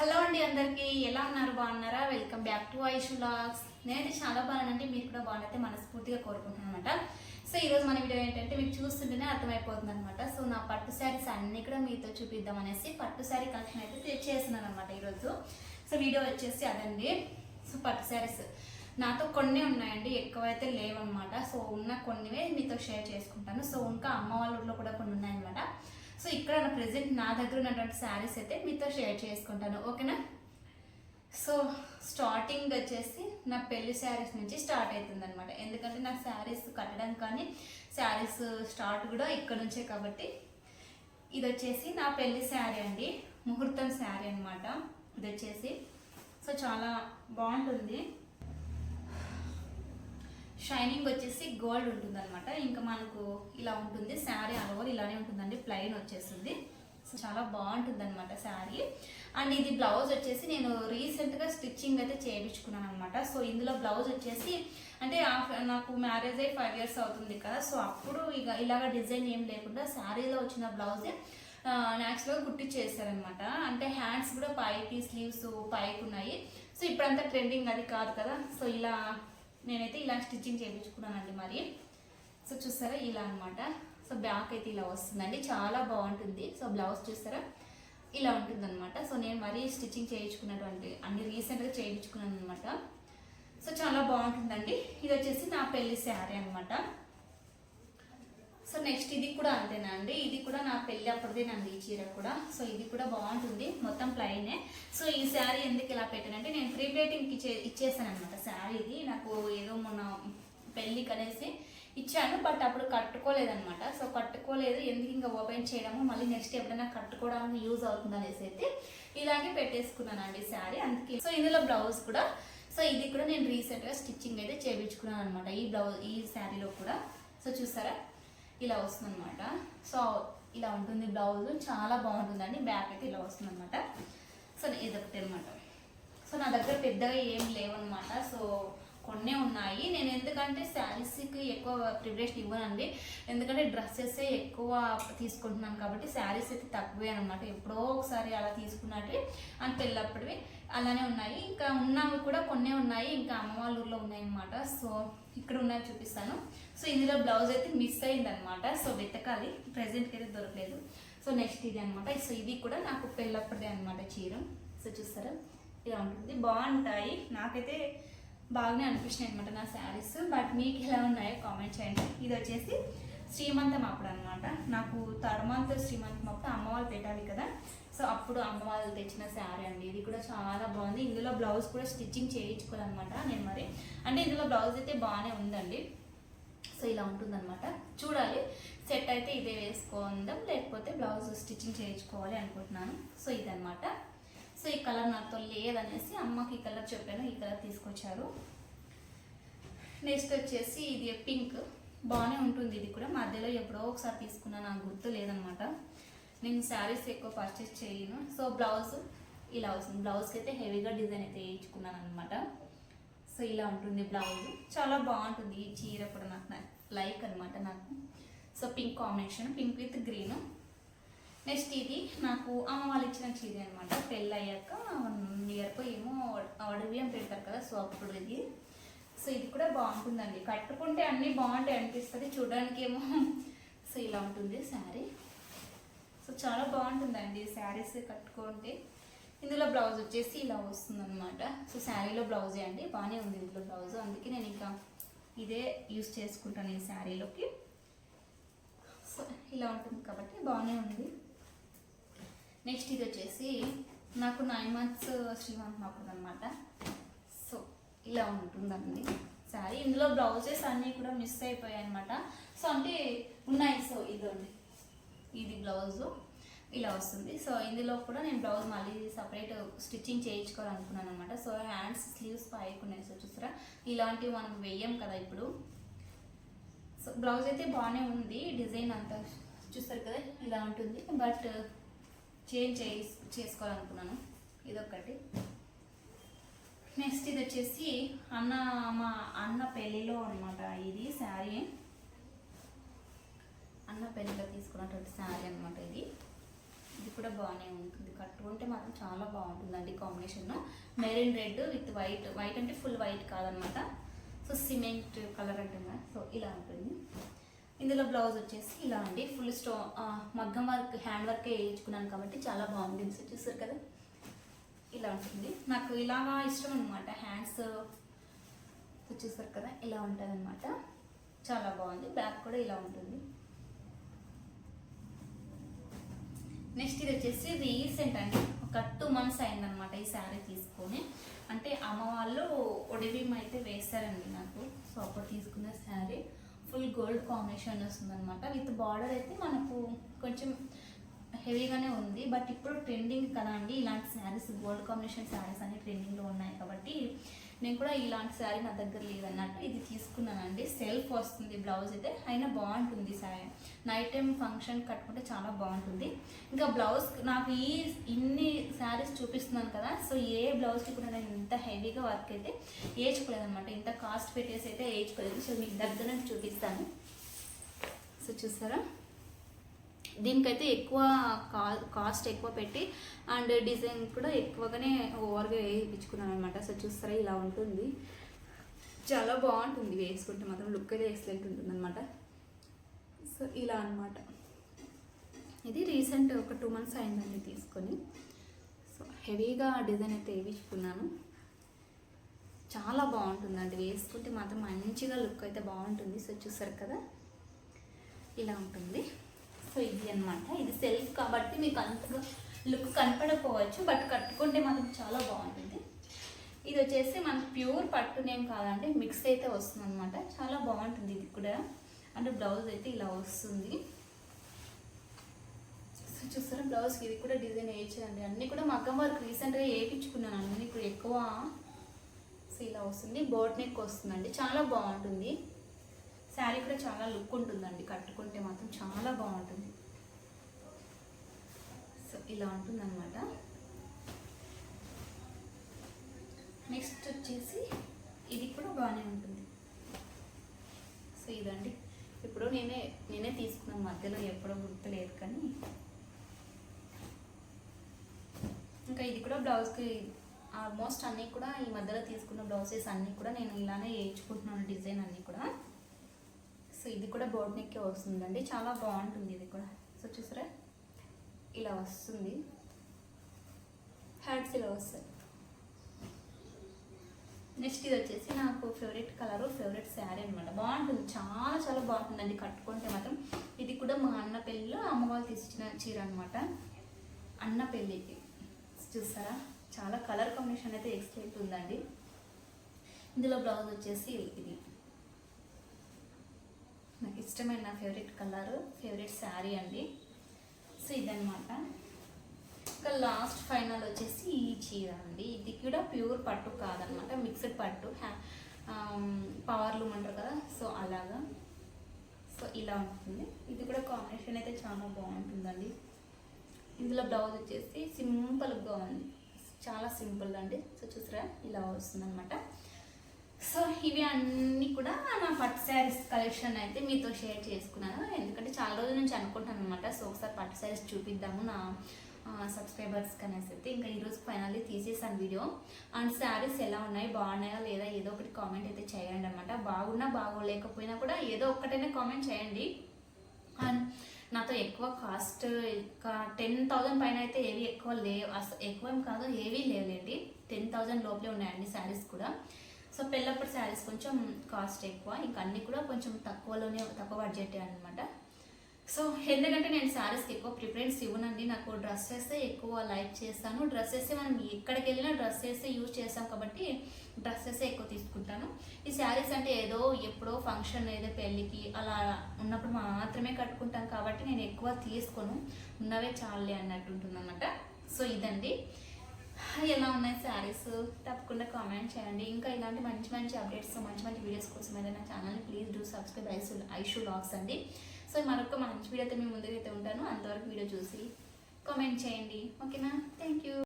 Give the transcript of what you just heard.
Hello అండి అందరికీ ఎలా ఉన్నారు? బాగున్నారా? Welcome back to Aish logs. నేనైతే చాలా బాగున్నానంటే మీరు కూడా బాగున్నైతే మనస్ఫూర్తిగా కోరుకుంటున్నాను అనమాట సో ఈరోజు మన వీడియో ఏంటంటే మీకు చూస్తుంటేనే అర్థమైపోతుంది అనమాట సో నా పట్టు శారీస్ అన్ని కూడా మీతో చూపిద్దాం అనేసి పట్టు శారీ కలెక్షన్ అయితే చేస్తున్నాను అనమాట ఈరోజు. సో వీడియో వచ్చేసి అదండి. సో పట్టు శారీస్. నాతో కొన్ని ఉన్నాయండి ఎక్కువైతే లేవన్నమాట. సో ఉన్న కొన్నివే మీతో షేర్ చేసుకుంటాను. సో ఇంకా అమ్మ వాళ్ళ ఊర్లో కూడా కొన్ని ఉన్నాయన్నమాట. సో ఇక్కడ నా ప్రజెంట్ నా దగ్గర ఉన్నటువంటి శారీస్ అయితే మీతో షేర్ చేసుకుంటాను ఓకేనా? సో స్టార్టింగ్ వచ్చేసి నా పెళ్ళి శారీస్ నుంచి స్టార్ట్ అవుతుంది అనమాట ఎందుకంటే నాకు శారీస్ కట్టడం కానీ శారీస్ స్టార్ట్ కూడా ఇక్కడ నుంచే కాబట్టి ఇది వచ్చేసి నా పెళ్ళి శారీ అండి ముహూర్తం శారీ అనమాట ఇది వచ్చేసి సో చాలా బాగుంటుంది. షైనింగ్ వచ్చేసి గోల్డ్ ఉంటుంది అనమాట ఇంకా మనకు ఇలా ఉంటుంది శారీ ఇలానే ఉంటుందండి ప్లెయిన్ వచ్చేస్తుంది. సో చాలా బాగుంటుంది అనమాట శారీ. అండ్ ఇది బ్లౌజ్ వచ్చేసి నేను రీసెంట్గా స్టిచ్చింగ్ అయితే చేయించుకున్నాను అనమాట సో ఇందులో బ్లౌజ్ వచ్చేసి అంటే ఆఫ్- నాకు మ్యారేజ్ అయ్యి ఫైవ్ ఇయర్స్ అవుతుంది కదా. సో అప్పుడు ఇక ఇలాగ డిజైన్ ఏం లేకుండా శారీలో వచ్చిన బ్లౌజే న్యాచురల్గా కుట్టించేసారనమాట అంటే హ్యాండ్స్ కూడా పైకి స్లీవ్స్ పైకి ఉన్నాయి. సో ఇప్పుడంతా ట్రెండింగ్ అది కాదు కదా. సో ఇలా నేనైతే ఇలా స్టిచ్చింగ్ చేయించుకున్నానండి మరి. సో చూస్తారా ఇలా అనమాట సో బ్యాక్ అయితే ఇలా వస్తుందండి. చాలా బాగుంటుంది. సో బ్లౌజ్ చూస్తారా ఇలా ఉంటుంది అనమాట సో నేను మరీ స్టిచ్చింగ్ చేయించుకున్నటువంటి అన్ని రీసెంట్గా చేయించుకున్నాను అనమాట సో చాలా బాగుంటుందండి. ఇది వచ్చేసి నా పెళ్ళి శారీ అనమాట సో నెక్స్ట్ ఇది కూడా అంతేనా అండి? ఇది కూడా నా పెళ్ళి అప్పటిదేనండి ఈ చీర కూడా. సో ఇది కూడా బాగుంటుంది. మొత్తం ప్లైనే సో ఈ శారీ ఎందుకు ఇలా పెట్టానంటే నేను ప్రీ ప్లేటింగ్కి ఇచ్చే ఇచ్చేసాను అనమాట శారీ ఇది. నాకు ఏదో మొన్న పెళ్ళికి అనేసి ఇచ్చాను బట్ అప్పుడు కట్టుకోలేదనమాట సో కట్టుకోలేదు ఎందుకు ఇంకా ఓపెన్ చేయడము మళ్ళీ నెక్స్ట్ ఎప్పుడైనా కట్టుకోవడానికి యూజ్ అవుతుంది అనేసి అయితే ఇలాగే పెట్టేసుకున్నానండి శారీ. అందుకే సో ఇందులో బ్లౌజ్ కూడా సో ఇది కూడా నేను రీసెంట్గా స్టిచ్చింగ్ అయితే చేయించుకున్నాను అనమాట ఈ బ్లౌజ్ ఈ శారీలో కూడా. సో చూసారా? ఇలా వస్తుందన్నమాట. సో ఇలా ఉంటుంది బ్లౌజ్. చాలా బాగుంటుందండి. బ్యాక్ అయితే ఇలా వస్తుందన్నమాట. సో ఇది ఒకటి అనమాట సో నా దగ్గర పెద్దగా ఏం లేవన్నమాట. సో కొన్నే ఉన్నాయి. నేను ఎందుకంటే శారీస్కి ఎక్కువ ప్రిపరేషన్ ఇవ్వనండి. ఎందుకంటే డ్రెస్సెస్ ఎక్కువ తీసుకుంటున్నాను కాబట్టి శారీస్ అయితే తక్కువే అనమాట ఎప్పుడో ఒకసారి అలా తీసుకున్నట్టు అని పెళ్ళప్పటివి అలానే ఉన్నాయి. ఇంకా ఉన్నవి కూడా కొన్నే ఉన్నాయి. ఇంకా అమ్మ వాళ్ళ ఊర్లో ఉన్నాయి అనమాట సో ఇక్కడ ఉన్నవి చూపిస్తాను. సో ఇందులో బ్లౌజ్ అయితే మిస్ అయిందనమాట సో వెతకాలి. ప్రెసెంట్కి అయితే దొరకలేదు. సో నెక్స్ట్ ఇది అనమాట సో ఇది కూడా నాకు పెళ్ళప్పటిదే అనమాట చీర. సో చూస్తారా? ఇలా ఉంటుంది. బాగుంటాయి. నాకైతే బాగానే అనిపించినాయి అనమాట నా శారీస్. బట్ మీకు ఎలా ఉన్నాయో కామెంట్ చేయండి. ఇది వచ్చేసి శ్రీమంతం అప్పుడు అనమాట నాకు థర్డ్ మంత్ శ్రీమంతం అప్పుడు అమ్మ వాళ్ళు పెట్టాలి కదా. సో అప్పుడు అమ్మ వాళ్ళు తెచ్చిన శారీ అండి. ఇది కూడా చాలా బాగుంది. ఇందులో బ్లౌజ్ కూడా స్టిచ్చింగ్ చేయించుకోవాలన్నమాట నేను మరి. అంటే ఇందులో బ్లౌజ్ అయితే బాగానే ఉందండి. సో ఇలా ఉంటుందన్నమాట. చూడాలి. సెట్ అయితే ఇదే వేసుకుందాం. లేకపోతే బ్లౌజ్ స్టిచ్చింగ్ చేయించుకోవాలి అనుకుంటున్నాను. సో ఇదనమాట సో ఈ కలర్ నాతో లేదనేసి అమ్మకి ఈ కలర్ చెప్పాను ఈ కలర్ తీసుకొచ్చారు. నెక్స్ట్ వచ్చేసి ఇది పింక్. బాగానే ఉంటుంది ఇది కూడా. మధ్యలో ఎప్పుడో ఒకసారి తీసుకున్నా నాకు గుర్తు లేదనమాట. నేను శారీస్ ఎక్కువ పర్చేస్ చేయను. సో బ్లౌజ్ ఇలా వస్తుంది బ్లౌజ్కి అయితే హెవీగా డిజైన్ అయితే వేయించుకున్నాను అనమాట సో ఇలా ఉంటుంది బ్లౌజ్. చాలా బాగుంటుంది ఈ చీర కూడా నాకు లైక్ అనమాట నాకు. So pink combination pink with green. Next ఇది నాకు అమ్మ వాళ్ళు ఇచ్చిన చీర అనమాట పెళ్ళి అయ్యాక వన్ ఇయర్కో ఏమో అడవియం పెడతారు కదా సో అప్పుడు ఇది. సో ఇది కూడా బాగుంటుందండి. కట్టుకుంటే అన్నీ బాగుంటాయి అనిపిస్తుంది చూడడానికి ఏమో సో ఇలా ఉంటుంది శారీ. సో చాలా బాగుంటుందండి శారీస్ కట్టుకుంటే. ఇందులో బ్లౌజ్ వచ్చేసి ఇలా వస్తుంది అనమాట సో శారీలో బ్లౌజే అండి బాగానే ఉంది ఇందులో బ్లౌజ్. అందుకే నేను ఇంకా ఇదే యూస్ చేసుకుంటాను ఈ శారీలోకి. సో ఇలా ఉంటుంది కాబట్టి బాగానే ఉంది. నెక్స్ట్ ఇది వచ్చేసి నాకు నైన్ మంత్స్ శ్రీమంతం అప్పుడు అనమాట సో ఇలా ఉంటుందండి. సారీ ఇందులో బ్లౌజెస్ అన్నీ కూడా మిస్ అయిపోయాయి అనమాట సో అంటే ఉన్నాయి. సో ఇదండి ఇది బ్లౌజు. ఇలా వస్తుంది. సో ఇందులో కూడా నేను బ్లౌజ్ మళ్ళీ సపరేట్ స్టిచ్చింగ్ చేయించుకోవాలనుకున్నాను అనమాట సో హ్యాండ్స్ స్లీవ్స్ పాయకున్నాయి సో చూసారా? ఇలాంటివి మనం వేయం కదా ఇప్పుడు. సో బ్లౌజ్ అయితే బాగానే ఉంది. డిజైన్ అంతా చూస్తారు కదా? ఇలా ఉంటుంది. బట్ చేంజ్ చే చేసుకోవాలనుకున్నాను. ఇదొకటి నెక్స్ట్ ఇది వచ్చేసి అన్న మా అన్న పెళ్ళిలో అనమాట ఇది శారీ. అన్న పెళ్ళిలో తీసుకున్నటువంటి శారీ అనమాట ఇది. ఇది కూడా బాగానే ఉంటుంది. కట్టుకుంటే మాత్రం చాలా బాగుంటుందండి combination marine red with white. White అంటే ఫుల్ వైట్ కాదనమాట సో సిమెంట్ కలర్ అంటుందా సో ఇలా ఉంటుంది. ఇందులో బ్లౌజ్ వచ్చేసి ఇలా అండి. ఫుల్ స్టో మగ్గం వర్క్ హ్యాండ్ వర్క్ వేయించుకున్నాను కాబట్టి చాలా బాగుంది చూసారు కదా. ఇలా ఉంటుంది. నాకు ఇలాగా ఇష్టం అనమాట హ్యాండ్స్ చూసారు కదా ఇలా ఉంటుంది అనమాట చాలా బాగుంది. బ్యాక్ కూడా ఇలా ఉంటుంది. నెక్స్ట్ ఇది వచ్చేసి రీసెంట్ అండి. ఒక టూ మంత్స్ అయిందనమాట ఈ శారీ తీసుకొని. అంటే అమ్మ వాళ్ళు ఒడిబిమ్ అయితే వేశారండి నాకు. సో అప్పుడు తీసుకున్న శారీ ఫుల్ గోల్డ్ కాంబినేషన్ వస్తుంది అనమాట విత్ బార్డర్ అయితే మనకు కొంచెం హెవీగానే ఉంది. బట్ ఇప్పుడు ట్రెండింగ్ కదా అండి. ఇలాంటి శారీస్ గోల్డ్ కాంబినేషన్ శారీస్ అన్ని ట్రెండింగ్లో ఉన్నాయి కాబట్టి నేను కూడా ఇలాంటి శారీ నా దగ్గర లేదన్నట్టు ఇది తీసుకున్నానండి. సెల్ఫ్ వస్తుంది బ్లౌజ్ అయితే అయినా బాగుంటుంది శారీ. నైట్ టైం ఫంక్షన్ కట్టుకుంటే చాలా బాగుంటుంది. ఇంకా బ్లౌజ్ నాకు ఈ ఇన్ని శారీస్ చూపిస్తున్నాను కదా సో ఏ బ్లౌజ్కి కూడా నేను ఇంత హెవీగా వర్క్ అయితే వేయించుకోలేదన్నమాట ఇంత కాస్ట్ పెట్టేసి అయితే వేయించుకోలేదు సో మీకు దగ్గర నుంచి చూపిస్తాను. సో చూసారా? దీనికైతే ఎక్కువ కా కాస్ట్ ఎక్కువ పెట్టి అండ్ డిజైన్ కూడా ఎక్కువగానే ఓవర్గా వేయించుకున్నాను అనమాట సో చూస్తారా ఇలా ఉంటుంది. చాలా బాగుంటుంది వేసుకుంటే మాత్రం. లుక్ అయితే ఎక్సలెంట్ ఉంటుంది అనమాట సో ఇలా అన్నమాట. ఇది రీసెంట్ ఒక టూ మంత్స్ అయిందండి తీసుకొని. సో హెవీగా డిజైన్ అయితే వేయించుకున్నాను. చాలా బాగుంటుందండి. వేసుకుంటే మాత్రం మంచిగా లుక్ అయితే బాగుంటుంది. సో చూసారు కదా? ఇలా ఉంటుంది. సో ఇది అనమాట ఇది సెల్ఫ్ కాబట్టి మీకు అంతగా లుక్ కనపడకపోవచ్చు బట్ కట్టుకుంటే మాత్రం చాలా బాగుంటుంది. ఇది వచ్చేసి మనకు ప్యూర్ పట్టునేం కాదంటే మిక్స్ అయితే వస్తుంది అనమాట చాలా బాగుంటుంది ఇది కూడా. అంటే బ్లౌజ్ అయితే ఇలా వస్తుంది. సో చూస్తారా బ్లౌజ్కి ఇది కూడా డిజైన్ వేయించండి అన్నీ కూడా మగ్గం వర్క్ రీసెంట్గా వేయించుకున్నాను. అన్నీ ఇప్పుడు ఎక్కువ. సో ఇలా వస్తుంది. బోట్ నెక్ వస్తుందండి. చాలా బాగుంటుంది. శారీ కూడా చాలా లుక్ ఉంటుందండి. కట్టుకుంటే మాత్రం చాలా బాగుంటుంది. సో ఇలా ఉంటుందన్నమాట. నెక్స్ట్ వచ్చేసి ఇది కూడా బాగానే ఉంటుంది. సో ఇదండి. ఇప్పుడు నేనే నేనే తీసుకున్నాను మధ్యలో ఎప్పుడో గుర్తులేదు కానీ. ఇంకా ఇది కూడా బ్లౌజ్కి ఆల్మోస్ట్ అన్నీ కూడా ఈ మధ్యలో తీసుకున్న బ్లౌజెస్ అన్నీ కూడా నేను ఇలానే వేయించుకుంటున్నాను డిజైన్ అన్నీ కూడా. ఇది కూడా బోర్డ్ నెక్కే వస్తుందండి. చాలా బాగుంటుంది ఇది కూడా. సో చూసారా? ఇలా వస్తుంది. హ్యాట్స్ ఇలా వస్తాయి. నెక్స్ట్ ఇది వచ్చేసి నాకు ఫేవరెట్ కలరు ఫేవరెట్ శారీ అనమాట బాగుంటుంది. చాలా చాలా బాగుంటుందండి. కట్టుకుంటే మాత్రం ఇది కూడా మా అన్న పెళ్ళిలో అమ్మ వాళ్ళు చీర అనమాట అన్న పెళ్ళికి చూస్తారా చాలా కలర్ కాంబినేషన్ అయితే ఎక్స్ట్రెంట్ ఉందండి. ఇందులో బ్లౌజ్ వచ్చేసి ఇది. నాకు ఇష్టమైన నా ఫేవరెట్ కలర్ ఫేవరెట్ శారీ అండి. సో ఇదనమాట ఇంకా లాస్ట్ ఫైనల్ వచ్చేసి ఈ చీర అండి. ఇది కూడా ప్యూర్ పట్టు కాదనమాట మిక్స్డ్ పట్టు. పవర్లూమ్ అంటారు కదా సో అలాగా. సో ఇలా ఉంటుంది. ఇది కూడా కాంబినేషన్ అయితే చాలా బాగుంటుందండి. ఇందులో బ్లౌజ్ వచ్చేసి సింపుల్గా ఉంది. చాలా సింపుల్ అండి. సో చూసారా ఇలా వస్తుంది అనమాట సో ఇవి అన్నీ కూడా నా పట్టు శారీస్ కలెక్షన్ అయితే మీతో షేర్ చేసుకున్నాను. ఎందుకంటే చాలా రోజుల నుంచి అనుకుంటాను అనమాట సో ఒకసారి పట్టు శారీస్ చూపిద్దాము నా సబ్స్క్రైబర్స్ కనేసి అయితే. ఇంకా ఈరోజు ఫైనల్లీ తీసేసాను వీడియో అండ్ శారీస్ ఎలా ఉన్నాయి? బాగున్నాయా లేదా? ఏదో ఒకటి కామెంట్ అయితే చేయండి అనమాట బాగున్నా బాగోలేకపోయినా కూడా ఏదో ఒక్కటైనా కామెంట్ చేయండి. అండ్ నాతో ఎక్కువ కాస్ట్ టెన్ థౌజండ్ పైన అయితే ఏవి ఎక్కువ లేవు. అసలు ఎక్కువ ఏం కాదు ఏవీ లేవులేండి. టెన్ థౌజండ్ లోపలే ఉన్నాయండి శారీస్ కూడా. సో పెళ్ళప్పుడు శారీస్ కొంచెం కాస్ట్ ఎక్కువ ఇంకా అన్నీ కూడా కొంచెం తక్కువలోనే తక్కువ బడ్జెట్ అనమాట సో ఎందుకంటే నేను శారీస్కి ఎక్కువ ప్రిఫరెన్స్ ఇవ్వనండి. నాకు డ్రెస్సెస్ ఎక్కువ లైక్ చేస్తాను. డ్రెస్సెస్ మనం ఎక్కడికి వెళ్ళినా డ్రెస్సెస్ యూజ్ చేస్తాం కాబట్టి డ్రెస్సెస్ ఎక్కువ తీసుకుంటాను. ఈ శారీస్ అంటే ఏదో ఎప్పుడో ఫంక్షన్ ఏదో పెళ్ళికి అలా ఉన్నప్పుడు మాత్రమే కట్టుకుంటాం కాబట్టి నేను ఎక్కువ తీసుకోను. ఉన్నవే చాలే అన్నట్టు ఉంటుందన్నమాట. సో ఇదండి. ఎలా ఉన్నాయి శారీస్? తప్పకుండా కామెంట్ చేయండి. ఇంకా ఇలాంటి మంచి మంచి అప్డేట్స్ మంచి మంచి వీడియోస్ కోసం అయితే నా ఛానల్ని please do subscribe Aishu Aishu logs అండి. సో మరొక మంచి వీడియోతో మీ ముందుకైతే ఉంటాను. అంతవరకు వీడియో చూసి కామెంట్ చేయండి. ఓకేనా థ్యాంక్ యూ